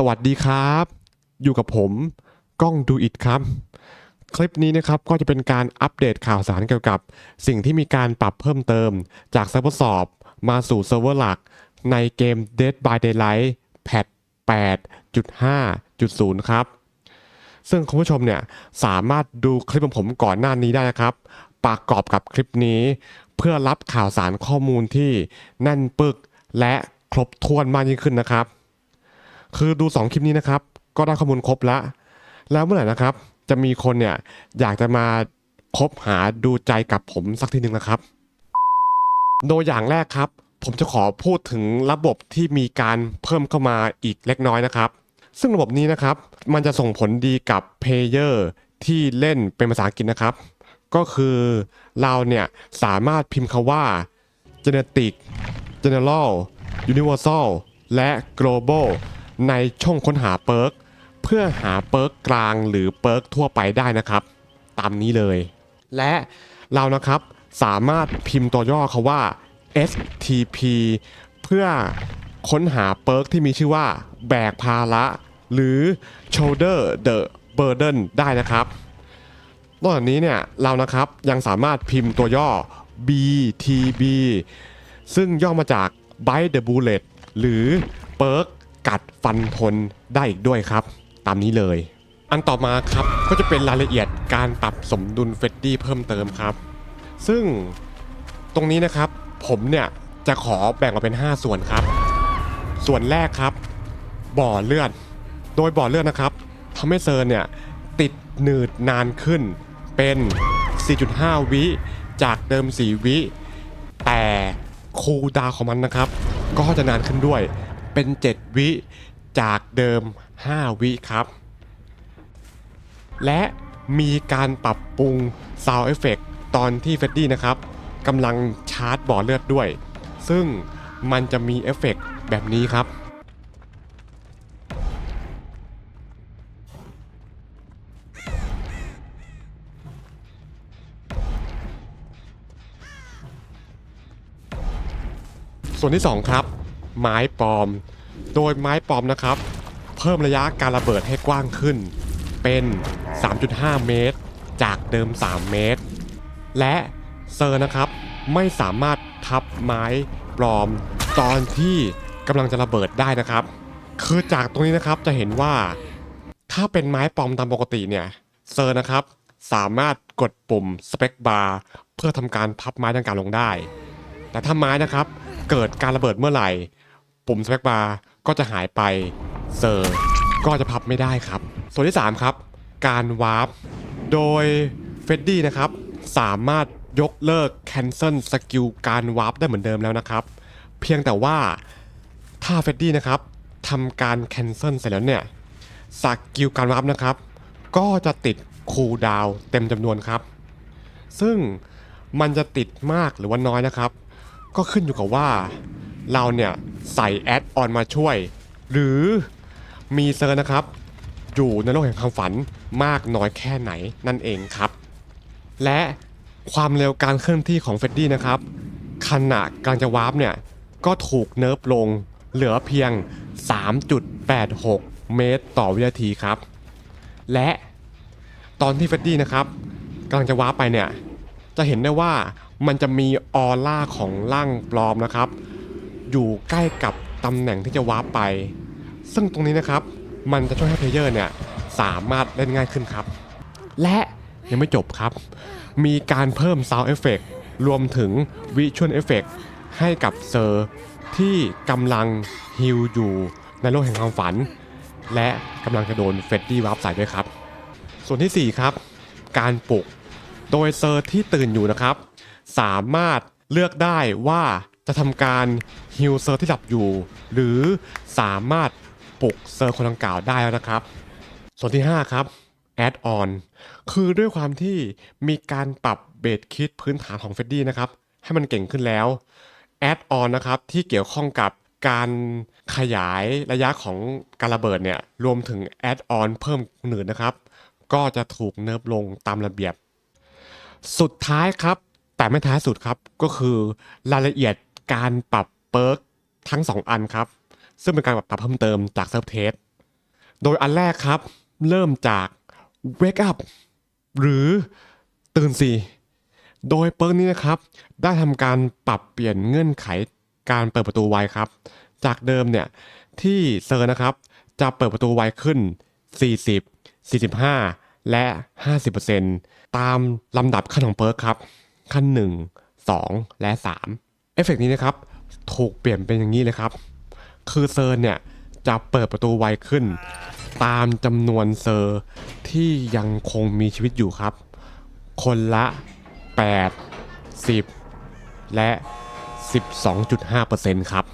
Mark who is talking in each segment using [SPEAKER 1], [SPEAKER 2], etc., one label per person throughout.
[SPEAKER 1] สวัสดีครับ อยู่กับผมกล้องดูอิดครับ คลิปนี้นะครับก็จะเป็นการอัปเดตข่าวสารเกี่ยวกับ สิ่งที่มีการปรับเพิ่มเติม จากเซิร์ฟเวอร์สอบมาสู่เซิร์ฟเวอร์หลัก ในเกม Dead by Daylight แพท8.5.0 ครับ ซึ่งคุณผู้ชมเนี่ยสามารถดูคลิปของผมก่อนหน้านี้ได้นะครับ ประกอบกับคลิปนี้ เพื่อรับข่าวสารข้อมูลที่แน่นปึกและครบถ้วนมากยิ่งขึ้นนะครับ คือดู 2 คลิปนี้นะครับ ก็ได้ข้อมูลครบแล้วแล้วเมื่อไหร่นะครับ จะมีคนเนี่ยอยากจะมาคบหาดูใจกับผมสักทีหนึ่งนะครับ โดยอย่างแรกครับ ผมจะขอพูดถึงระบบที่มีการเพิ่มเข้ามาอีกเล็กน้อยนะครับ ซึ่งระบบนี้นะครับ มันจะส่งผลดีกับเพลเยอร์ที่เล่นเป็นภาษาอังกฤษนะครับ ก็คือเราเนี่ยสามารถพิมพ์คาว่า genetic general universal และ global ในช่องค้นหาเปิร์กเพื่อหาเปิร์กกลางหรือเปิร์กทั่วไปได้นะครับ ตามนี้เลย และเรานะครับสามารถพิมพ์ตัวย่อคาว่า STP เพื่อค้นหาเปิร์กที่มีชื่อว่าแบกภาระ หรือ shoulder the burden ได้นะครับนอกจากนี้เนี่ยเรานะครับยังสามารถพิมพ์ตัวย่อ BTB ซึ่งย่อมาจาก Bite the Bullet หรือเปิร์ กัดฟันทนได้อีกด้วยครับ ตามนี้เลย อันต่อมาครับก็จะเป็นรายละเอียดการปรับสมดุลเฟดดี้เพิ่มเติมครับ ซึ่งตรงนี้นะครับผมเนี่ยจะขอแบ่งออกเป็น 5 ส่วนครับ ส่วนแรกครับ บ่อเลือด โดยบ่อเลือดนะครับทำให้เซอร์เนี่ยติดหนืดนานขึ้นเป็น 4.5 วิจากเดิม 4 วิ แต่คูลดาวของมันนะครับ ก็จะนานขึ้นด้วย เป็น 7 วิจากเดิม 5 วิครับ และมีการปรับปรุง Sound Effect ตอนที่เฟดดี้นะครับกำลังชาร์จบ่อเลือดด้วย ซึ่งมันจะมีเอฟเฟกต์แบบนี้ครับส่วนที่ 2 ครับ ไม้ปลอม โดยไม้ปลอมนะครับ เพิ่มระยะการระเบิดให้กว้างขึ้น เป็น 3.5 เมตร จากเดิม 3 เมตร และเซอร์นะครับไม่สามารถทับไม้ปลอมตอนที่กำลังจะระเบิดได้นะครับ คือจากตรงนี้นะครับจะเห็นว่า ถ้าเป็นไม้ปลอมตามปกติเนี่ยเซอร์นะครับสามารถกดปุ่มสเปคบาร์เพื่อทำการพับไม้ดังกล่าวลงได้ แต่ถ้าไม้นะครับเกิดการระเบิดเมื่อไหร่ ปุ่มสเปคบาร์ ก็จะหายไปเซอร์ก็จะพับไม่ได้ครับ ส่วนที่ 3 ครับ การวาร์ปโดยเฟดดี้นะครับ สามารถยกเลิก cancel สกิลการวาร์ปได้เหมือนเดิมแล้วนะครับ เพียงแต่ว่าถ้าเฟดดี้นะครับทำการ cancel เสร็จแล้วเนี่ยสกิลการวาร์ปนะครับ ก็จะติดคูลดาวเต็มจำนวนครับ ซึ่งมันจะติดมากหรือว่าน้อยนะครับ ก็ขึ้นอยู่กับว่าเราเนี่ย ใส่แอดออนมาช่วย หรือมีเซอร์นะครับ อยู่ในโลกแห่งความฝันมากน้อยแค่ไหนนั่นเองครับ และความเร็วการเคลื่อนที่ของเฟดดี้นะครับขณะกำลังจะวาร์ปเนี่ย ก็ถูกเนิร์ฟลงเหลือเพียง 3.86 เมตรต่อวินาทีครับ และตอนที่เฟดดี้นะครับกำลังจะวาร์ปไปเนี่ย จะเห็นได้ว่ามันจะมีออร่าของร่างปลอมนะครับ อยู่ใกล้กับตำแหน่งที่จะวาร์ปไป ซึ่งตรงนี้นะครับ มันจะช่วยให้เพลเยอร์เนี่ยสามารถเล่นง่ายขึ้นครับ และยังไม่จบครับ มีการเพิ่ม Sound Effect รวมถึง Visual Effect ให้กับเซอร์ที่กำลังฮิลอยู่ในโลกแห่งความฝัน และกำลังจะโดนเฟดดี้วาร์ปใส่ด้วยครับ ส่วนทีสี่4 ครับ การปลุก โดยเซอร์ที่ตื่นอยู่นะครับ สามารถเลือกได้ว่า จะทำการฮิลเซอร์ที่หลับอยู่ หรือสามารถปลุกเซอร์คนดังกล่าวได้แล้วนะครับ ส่วนที่ 5 ครับ Add on คือด้วยความที่มีการปรับเบสคิดพื้นฐานของเฟดดี้นะครับให้มันเก่งขึ้นแล้ว Add on นนะครับที่เกี่ยวข้องกับการขยายระยะของการระเบิดเนี่ยรวมถึง Add on เพิ่มอื่นนะครับ ก็จะถูกเนิร์ฟลงตามระเบียบ สุดท้ายครับ แต่ไม่ท้ายสุดครับก็คือรายละเอียด การปรับเปิร์กทั้ง 2 อันครับ ซึ่งเป็นการปรับเพิ่มเติมจากเซิร์ฟเทสโดยอันแรกครับ เริ่มจาก wake up หรือตื่นสิโดยเปิร์กนี้นะครับ ได้ทำการปรับเปลี่ยนเงื่อนไขการเปิดประตูไวครับ จากเดิมเนี่ยที่เซอร์นะครับ จะเปิดประตูไวขึ้น 40 45 และ 50%ตามลำดับขั้นของเปิร์กครับ ขั้น 1 2 และ 3 เอฟเฟกต์นี้นะครับถูกเปลี่ยนเป็นอย่างนี้เลยครับ คือเซอร์เนี่ยจะเปิดประตูไวขึ้น ตามจำนวนเซอร์ที่ยังคงมีชีวิตอยู่ครับ คนละ 8 10 และ 12.5%ครับ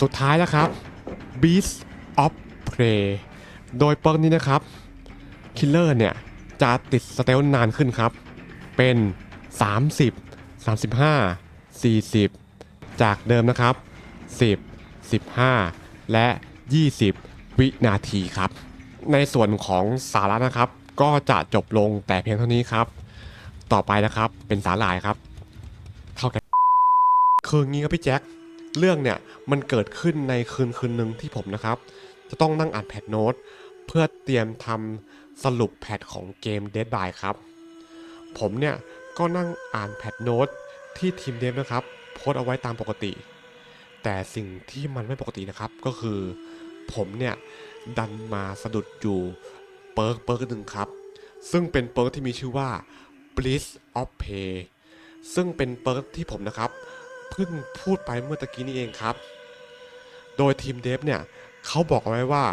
[SPEAKER 1] สุดท้ายแล้วครับ Beast of Prey โดยเปิร์กนี้นะครับคิลเลอร์เนี่ยจะติดสเตลนานขึ้นครับ เป็น 30 35 40 จากเดิมนะครับ 10 15 และ 20 วินาทีครับ ในส่วนของสาระนะครับ ก็จะจบลงแต่เพียงเท่านี้ครับ ต่อไปนะครับเป็นสาหร่ายครับเข้ากันคืองี้ครับพี่แจ็ค เรื่องเนี่ยมันเกิดขึ้นในคืนคืนหนึ่งที่ผมนะครับ จะต้องนั่งอ่านแพทโน้ตเพื่อเตรียมทำสรุปแพทของเกม Dead by ครับ ผมเนี่ยก็นั่งอ่านแพทโน้ตที่ทีมเดฟนะครับโพสเอาไว้ตามปกติ แต่สิ่งที่มันไม่ปกตินะครับก็คือ ผมเนี่ยดันมาสะดุดอยู่เปิร์กเปิร์กหนึ่งครับ ซึ่งเป็นเปิร์กที่มีชื่อว่า Bliss of Pay ซึ่งเป็นเปิร์กที่ผมนะครับ พิ่งพูดไปเมื่อตะกี้นี้เองครับ โดยทีมเดฟเนี่ยเขาบอกเอาไว้ว่า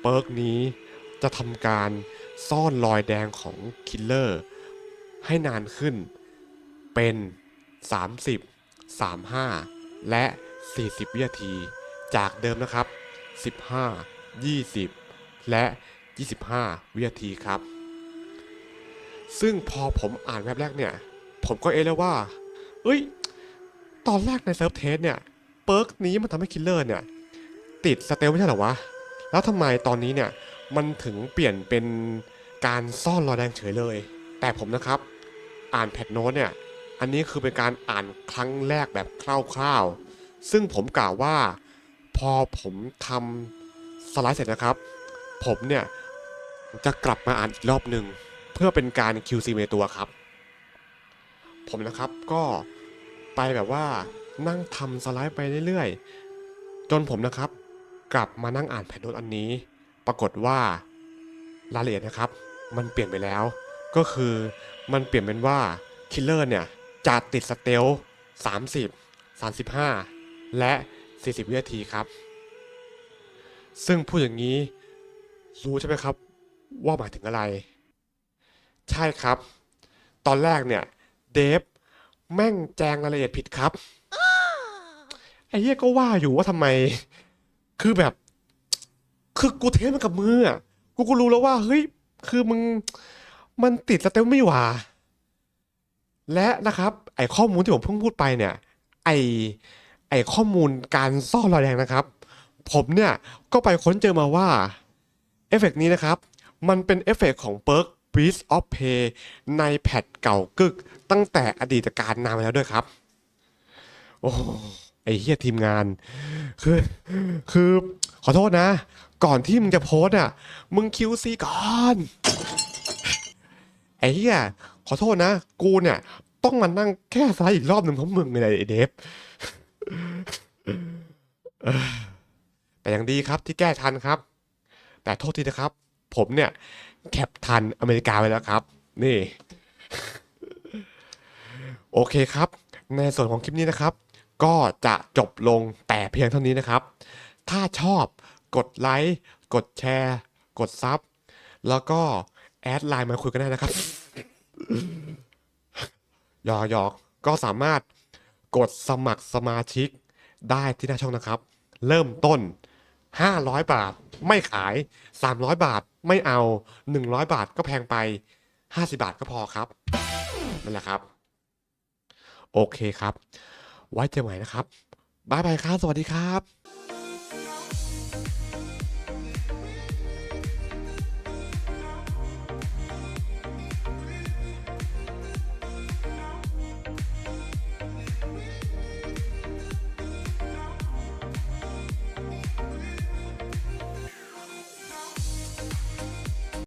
[SPEAKER 1] เปิร์กนี้จะทำการซ่อนรอยแดงของคิลเลอร์ให้นานขึ้นเป็น 30 35 และ 40 วินาที จากเดิมนะครับ 15 20 และ 25 วินาทีครับ ซึ่งพอผมอ่านแว็บแรกเนี่ย ผมก็เอะแล้วว่า เอ้ย ตอนแรกในเซิร์ฟเทสเนี่ยเปิร์กนี้มันทำให้คิลเลอร์เนี่ยติดสเตลไม่ใช่เหรอวะ แล้วทำไมตอนนี้เนี่ยมันถึงเปลี่ยนเป็นการซ่อนรอยแดงเฉยเลย แต่ผมนะครับอ่านแพทโน้ตเนี่ยอันนี้คือเป็นการอ่านครั้งแรกแบบคร่าวๆ ซึ่งผมกล่าวว่าพอผมทำสไลด์เสร็จนะครับ ผมเนี่ยจะกลับมาอ่านอีกรอบหนึ่งเพื่อเป็นการ QC ในตัวครับ ผมนะครับก็ ไปแบบว่านั่งทำสไลด์ไปเรื่อยๆ จนผมนะครับ กลับมานั่งอ่านแผนโน้ตอันนี้ ปรากฏว่ารายละเอียดนะครับ มันเปลี่ยนไปแล้ว ก็คือมันเปลี่ยนเป็นว่าคิลเลอร์เนี่ยจะติดสเตล30 35 และ 40 วินาทีครับ ซึ่งพูดอย่างนี้รู้ใช่ไหมครับ ว่าหมายถึงอะไร ใช่ครับ ตอนแรกเนี่ยเดฟ แม่งแจงรายละเอียดผิดครับ ไอ้เหี้ยก็ว่าอยู่ว่าทำไม คือแบบ คือกูเทสมันกับมืออะ กูก็รู้แล้วว่า เฮ้ย คือมึง มันติดสเตลไม่หว่า และนะครับ ไอ้ข้อมูลที่ผมเพิ่งพูดไปเนี่ย ไอ้ไอ้ข้อมูลการซ่อนรอยแดงนะครับ ผมเนี่ยก็ไปค้นเจอมาว่าเอฟเฟกต์นี้นะครับ มันเป็นเอฟเฟกต์ของเปิร์ก Beast of Pay ในแพทเก่ากึก ตั้งแต่อดีตการนานมาแล้วด้วยครับ โอ้ไอ้เฮียทีมงาน คือคือขอโทษนะ ก่อนที่มึงจะโพสอะ มึง QC ก่อน ไอ้เฮียขอโทษนะ กูเนี่ย ต้องมานั่งแก้สไลด์อีกรอบหนึ่งเพราะมึงเลยไอ้เดฟแต่ยังดีครับที่แก้ทันครับ แต่โทษทีนะครับ ผมเนี่ย แคปทันอเมริกาไปแล้วครับ นี่ โอเคครับ ในส่วนของคลิปนี้นะครับ ก็จะจบลงแต่เพียงเท่านี้นะครับ ถ้าชอบกดไลค์ กดแชร์ กดซับ แล้วก็แอดไลน์มาคุยกันได้นะครับหยอกหยอกก็สามารถกดสมัครสมาชิกได้ที่หน้าช่องนะครับ เริ่มต้น 500 บาท ไม่ขาย 300 บาท ไม่เอา 100 บาทก็แพงไป 50 บาทก็พอครับนั่นแหละครับ โอเคครับ ไว้เจอใหม่นะครับบายบายครับ สวัสดีครับ